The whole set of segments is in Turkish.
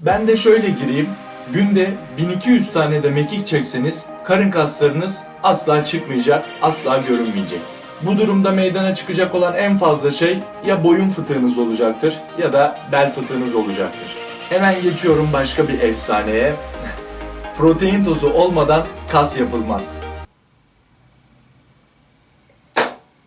Ben de şöyle gireyim. Günde 1200 tane de mekik çekseniz karın kaslarınız asla çıkmayacak, asla görünmeyecek. Bu durumda meydana çıkacak olan en fazla şey ya boyun fıtığınız olacaktır ya da bel fıtığınız olacaktır. Hemen geçiyorum başka bir efsaneye. Protein tozu olmadan kas yapılmaz.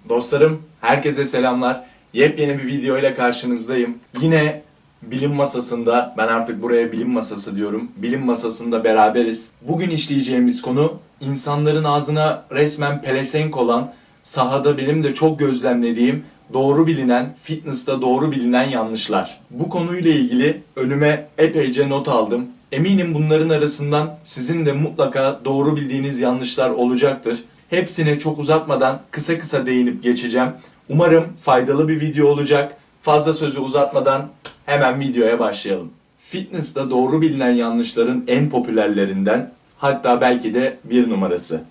Dostlarım, herkese selamlar. Yepyeni bir video ile karşınızdayım. Yine bilim masasında, ben artık buraya bilim masası diyorum. Bilim masasında beraberiz. Bugün işleyeceğimiz konu insanların ağzına resmen pelesenk olan, sahada benim de çok gözlemlediğim, doğru bilinen, fitness'ta doğru bilinen yanlışlar. Bu konuyla ilgili önüme epeyce not aldım. Eminim bunların arasından sizin de mutlaka doğru bildiğiniz yanlışlar olacaktır. Hepsine çok uzatmadan kısa kısa değinip geçeceğim. Umarım faydalı bir video olacak. Fazla sözü uzatmadan hemen videoya başlayalım. Fitness'ta doğru bilinen yanlışların en popülerlerinden hatta belki de bir numarası.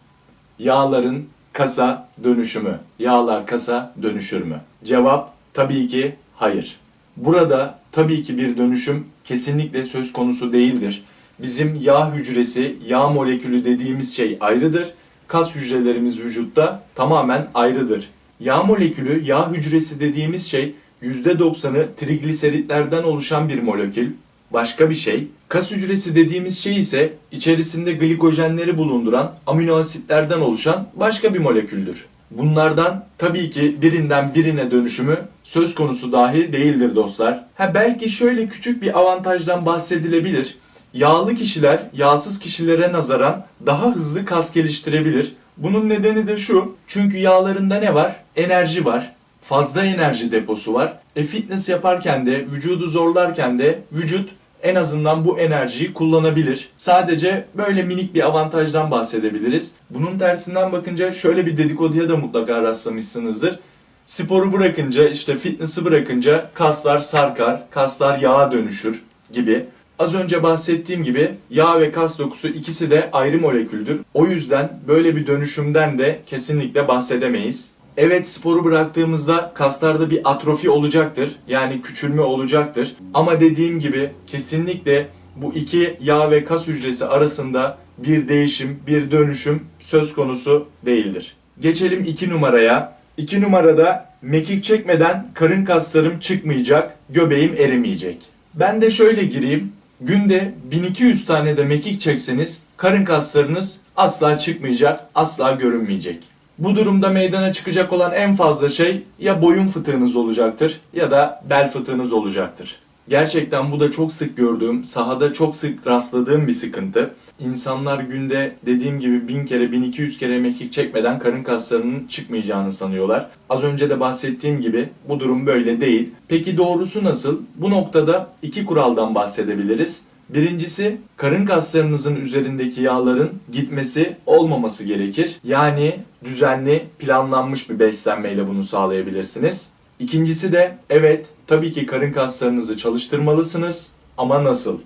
Yağların kasa dönüşümü. Yağlar kasa dönüşür mü? Cevap tabii ki hayır. Burada tabii ki bir dönüşüm kesinlikle söz konusu değildir. Bizim yağ hücresi, yağ molekülü dediğimiz şey ayrıdır. Kas hücrelerimiz vücutta tamamen ayrıdır. Yağ molekülü, yağ hücresi dediğimiz şey %90'ı trigliseritlerden oluşan bir molekül. Başka bir şey. Kas hücresi dediğimiz şey ise içerisinde glikojenleri bulunduran amino asitlerden oluşan başka bir moleküldür. Bunlardan tabii ki birinden birine dönüşümü söz konusu dahi değildir dostlar. Ha belki şöyle küçük bir avantajdan bahsedilebilir. Yağlı kişiler yağsız kişilere nazaran daha hızlı kas geliştirebilir. Bunun nedeni de şu. Çünkü yağlarında ne var? Enerji var. Fazla enerji deposu var. E fitness yaparken de vücudu zorlarken de vücut en azından bu enerjiyi kullanabilir. Sadece böyle minik bir avantajdan bahsedebiliriz. Bunun tersinden bakınca şöyle bir dedikoduya da mutlaka rastlamışsınızdır. Sporu bırakınca işte fitness'ı bırakınca kaslar sarkar, kaslar yağa dönüşür gibi. Az önce bahsettiğim gibi yağ ve kas dokusu ikisi de ayrı moleküldür. O yüzden böyle bir dönüşümden de kesinlikle bahsedemeyiz. Evet sporu bıraktığımızda kaslarda bir atrofi olacaktır. Yani küçülme olacaktır. Ama dediğim gibi kesinlikle bu iki yağ ve kas hücresi arasında bir değişim, bir dönüşüm söz konusu değildir. Geçelim 2 numaraya. 2 numarada mekik çekmeden karın kaslarım çıkmayacak, göbeğim erimeyecek. Ben de şöyle gireyim. Günde 1200 tane de mekik çekseniz karın kaslarınız asla çıkmayacak, asla görünmeyecek. Bu durumda meydana çıkacak olan en fazla şey ya boyun fıtığınız olacaktır ya da bel fıtığınız olacaktır. Gerçekten bu da çok sık gördüğüm, sahada çok sık rastladığım bir sıkıntı. İnsanlar günde dediğim gibi 1000 kere 1200 kere mekik çekmeden karın kaslarının çıkmayacağını sanıyorlar. Az önce de bahsettiğim gibi bu durum böyle değil. Peki doğrusu nasıl? Bu noktada iki kuraldan bahsedebiliriz. Birincisi karın kaslarınızın üzerindeki yağların gitmesi olmaması gerekir. Yani düzenli planlanmış bir beslenmeyle bunu sağlayabilirsiniz. İkincisi de evet tabii ki karın kaslarınızı çalıştırmalısınız ama nasıl?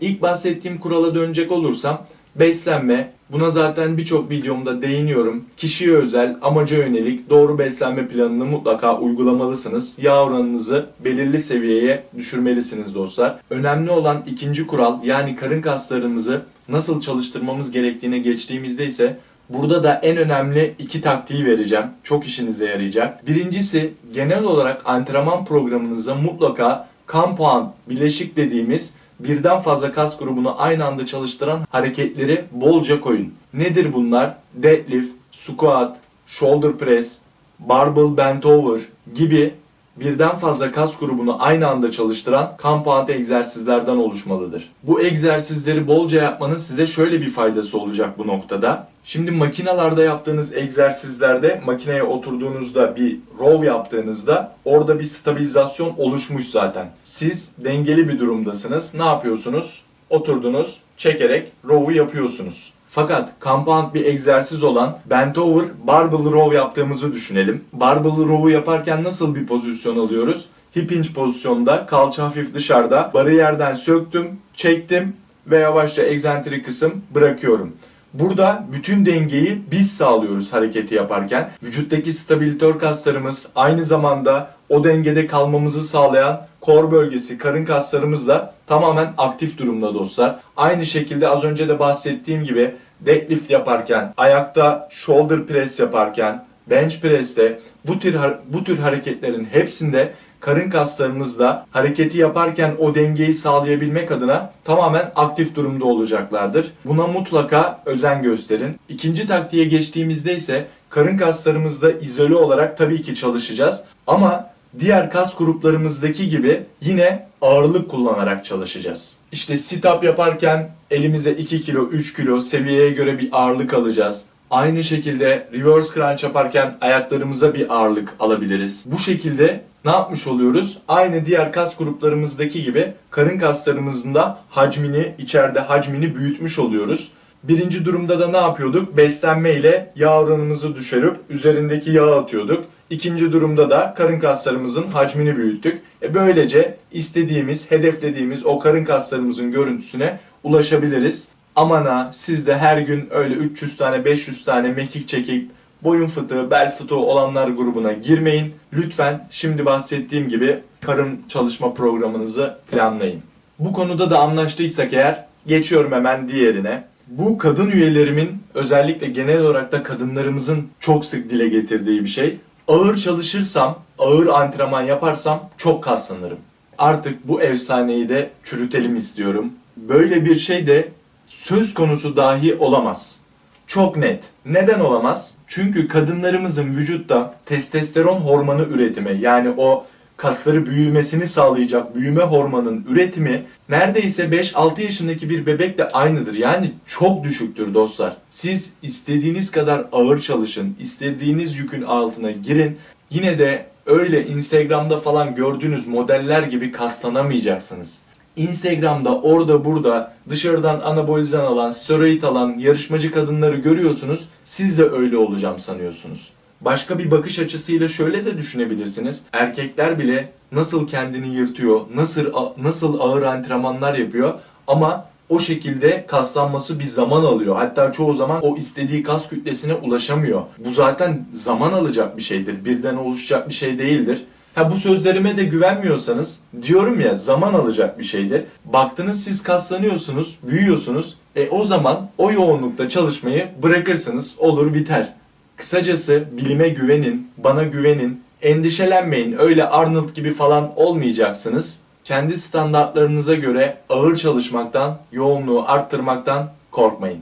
İlk bahsettiğim kurala dönecek olursam beslenme buna zaten birçok videomda değiniyorum. Kişiye özel, amaca yönelik doğru beslenme planını mutlaka uygulamalısınız. Yağ oranınızı belirli seviyeye düşürmelisiniz dostlar. Önemli olan ikinci kural yani karın kaslarımızı nasıl çalıştırmamız gerektiğine geçtiğimizde ise Burada da en önemli iki taktiği vereceğim. Çok işinize yarayacak. Birincisi genel olarak antrenman programınıza mutlaka compound, bileşik dediğimiz birden fazla kas grubunu aynı anda çalıştıran hareketleri bolca koyun. Nedir bunlar? Deadlift, squat, shoulder press, barbell bent over gibi birden fazla kas grubunu aynı anda çalıştıran compound egzersizlerden oluşmalıdır. Bu egzersizleri bolca yapmanın size şöyle bir faydası olacak bu noktada. Şimdi makinalarda yaptığınız egzersizlerde makineye oturduğunuzda bir row yaptığınızda orada bir stabilizasyon oluşmuş zaten. Siz dengeli bir durumdasınız. Ne yapıyorsunuz? Oturdunuz, çekerek row'u yapıyorsunuz. Fakat compound bir egzersiz olan bent over barbell row yaptığımızı düşünelim. Barbell row'u yaparken nasıl bir pozisyon alıyoruz? Hip hinge pozisyonda, kalça hafif dışarıda, barı yerden söktüm, çektim ve yavaşça egzantrik kısım bırakıyorum. Burada bütün dengeyi biz sağlıyoruz hareketi yaparken. Vücuttaki stabilitör kaslarımız aynı zamanda o dengede kalmamızı sağlayan kor bölgesi, karın kaslarımız da tamamen aktif durumda dostlar. Aynı şekilde az önce de bahsettiğim gibi deadlift yaparken, ayakta shoulder press yaparken, bench press'te bu tür bu tür hareketlerin hepsinde karın kaslarımızda hareketi yaparken o dengeyi sağlayabilmek adına tamamen aktif durumda olacaklardır. Buna mutlaka özen gösterin. İkinci taktiğe geçtiğimizde ise karın kaslarımızda izole olarak tabii ki çalışacağız ama diğer kas gruplarımızdaki gibi yine ağırlık kullanarak çalışacağız. İşte sit up yaparken elimize 2 kilo, 3 kilo seviyeye göre bir ağırlık alacağız. Aynı şekilde reverse crunch yaparken ayaklarımıza bir ağırlık alabiliriz. Bu şekilde ne yapmış oluyoruz? Aynı diğer kas gruplarımızdaki gibi karın kaslarımızın da hacmini, içeride hacmini büyütmüş oluyoruz. Birinci durumda da ne yapıyorduk? Beslenme ile yağ oranımızı düşürüp üzerindeki yağı atıyorduk. İkinci durumda da karın kaslarımızın hacmini büyüttük. E böylece istediğimiz, hedeflediğimiz o karın kaslarımızın görüntüsüne ulaşabiliriz. Aman ha siz de her gün öyle 300 tane 500 tane mekik çekip boyun fıtığı, bel fıtığı olanlar grubuna girmeyin. Lütfen şimdi bahsettiğim gibi karın çalışma programınızı planlayın. Bu konuda da anlaştıysak eğer geçiyorum hemen diğerine. Bu kadın üyelerimin özellikle genel olarak da kadınlarımızın çok sık dile getirdiği bir şey. Ağır çalışırsam, ağır antrenman yaparsam çok kaslanırım. Artık bu efsaneyi de çürütelim istiyorum. Böyle bir şey de söz konusu dahi olamaz. Çok net. Neden olamaz? Çünkü kadınlarımızın vücutta testosteron hormonu üretimi yani o kasları büyümesini sağlayacak büyüme hormonunun üretimi neredeyse 5-6 yaşındaki bir bebekle aynıdır. Yani çok düşüktür dostlar. Siz istediğiniz kadar ağır çalışın, istediğiniz yükün altına girin. Yine de öyle Instagram'da falan gördüğünüz modeller gibi kaslanamayacaksınız. Instagram'da orada burada dışarıdan anabolizan alan, steroid alan yarışmacı kadınları görüyorsunuz. Siz de öyle olacağım sanıyorsunuz. Başka bir bakış açısıyla şöyle de düşünebilirsiniz. Erkekler bile nasıl kendini yırtıyor, nasıl nasıl ağır antrenmanlar yapıyor ama o şekilde kaslanması bir zaman alıyor. Hatta çoğu zaman o istediği kas kütlesine ulaşamıyor. Bu zaten zaman alacak bir şeydir. Birden oluşacak bir şey değildir. Ha bu sözlerime de güvenmiyorsanız diyorum ya zaman alacak bir şeydir. Baktınız siz kaslanıyorsunuz, büyüyorsunuz. E o zaman o yoğunlukta çalışmayı bırakırsınız, olur biter. Kısacası bilime güvenin, bana güvenin, endişelenmeyin. Öyle Arnold gibi falan olmayacaksınız. Kendi standartlarınıza göre ağır çalışmaktan, yoğunluğu arttırmaktan korkmayın.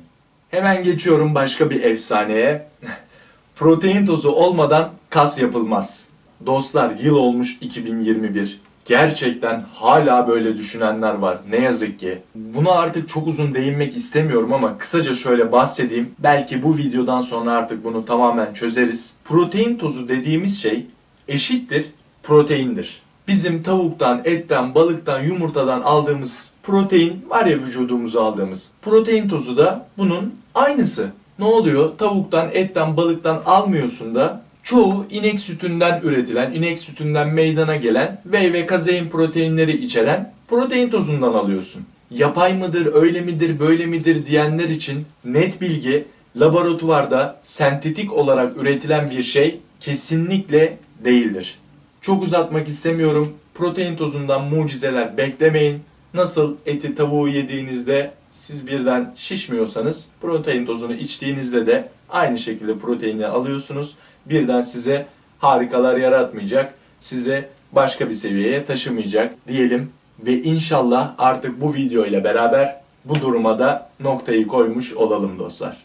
Hemen geçiyorum başka bir efsaneye. Protein tozu olmadan kas yapılmaz. Dostlar yıl olmuş 2021. Gerçekten hala böyle düşünenler var. Ne yazık ki. Buna artık çok uzun değinmek istemiyorum ama kısaca şöyle bahsedeyim. Belki bu videodan sonra artık bunu tamamen çözeriz. Protein tozu dediğimiz şey eşittir proteindir. Bizim tavuktan, etten, balıktan, yumurtadan aldığımız protein var ya vücudumuza aldığımız. Protein tozu da bunun aynısı. Ne oluyor? Tavuktan, etten, balıktan almıyorsun da çoğu inek sütünden üretilen, inek sütünden meydana gelen whey ve kazein proteinleri içeren protein tozundan alıyorsun. Yapay mıdır, öyle midir, böyle midir diyenler için net bilgi laboratuvarda sentetik olarak üretilen bir şey kesinlikle değildir. Çok uzatmak istemiyorum. Protein tozundan mucizeler beklemeyin. Nasıl eti tavuğu yediğinizde siz birden şişmiyorsanız protein tozunu içtiğinizde de aynı şekilde proteini alıyorsunuz. Birden size harikalar yaratmayacak, size başka bir seviyeye taşımayacak diyelim ve inşallah artık bu video ile beraber bu duruma da noktayı koymuş olalım dostlar.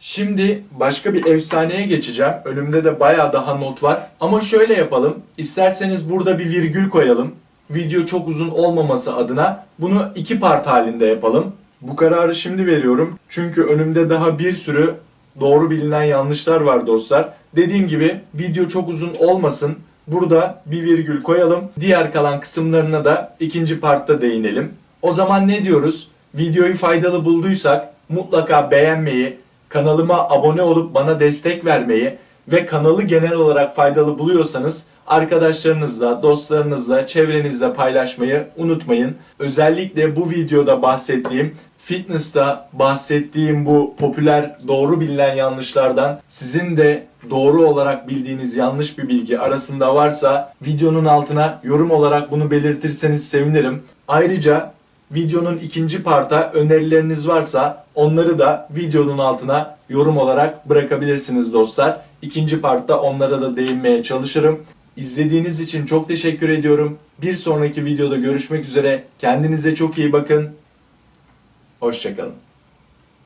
Şimdi başka bir efsaneye geçeceğim. Önümde de baya daha not var. Ama şöyle yapalım. İsterseniz burada bir virgül koyalım. Video çok uzun olmaması adına bunu iki part halinde yapalım. Bu kararı şimdi veriyorum. Çünkü önümde daha bir sürü doğru bilinen yanlışlar var dostlar. Dediğim gibi video çok uzun olmasın. Burada bir virgül koyalım. Diğer kalan kısımlarına da ikinci partta değinelim. O zaman ne diyoruz? Videoyu faydalı bulduysak mutlaka beğenmeyi, kanalıma abone olup bana destek vermeyi ve kanalı genel olarak faydalı buluyorsanız arkadaşlarınızla, dostlarınızla, çevrenizle paylaşmayı unutmayın. Özellikle bu videoda bahsettiğim fitness'ta bahsettiğim bu popüler doğru bilinen yanlışlardan sizin de doğru olarak bildiğiniz yanlış bir bilgi arasında varsa videonun altına yorum olarak bunu belirtirseniz sevinirim. Ayrıca videonun ikinci parta önerileriniz varsa onları da videonun altına yorum olarak bırakabilirsiniz dostlar. İkinci partta onlara da değinmeye çalışırım. İzlediğiniz için çok teşekkür ediyorum. Bir sonraki videoda görüşmek üzere. Kendinize çok iyi bakın. Hoşçakalın.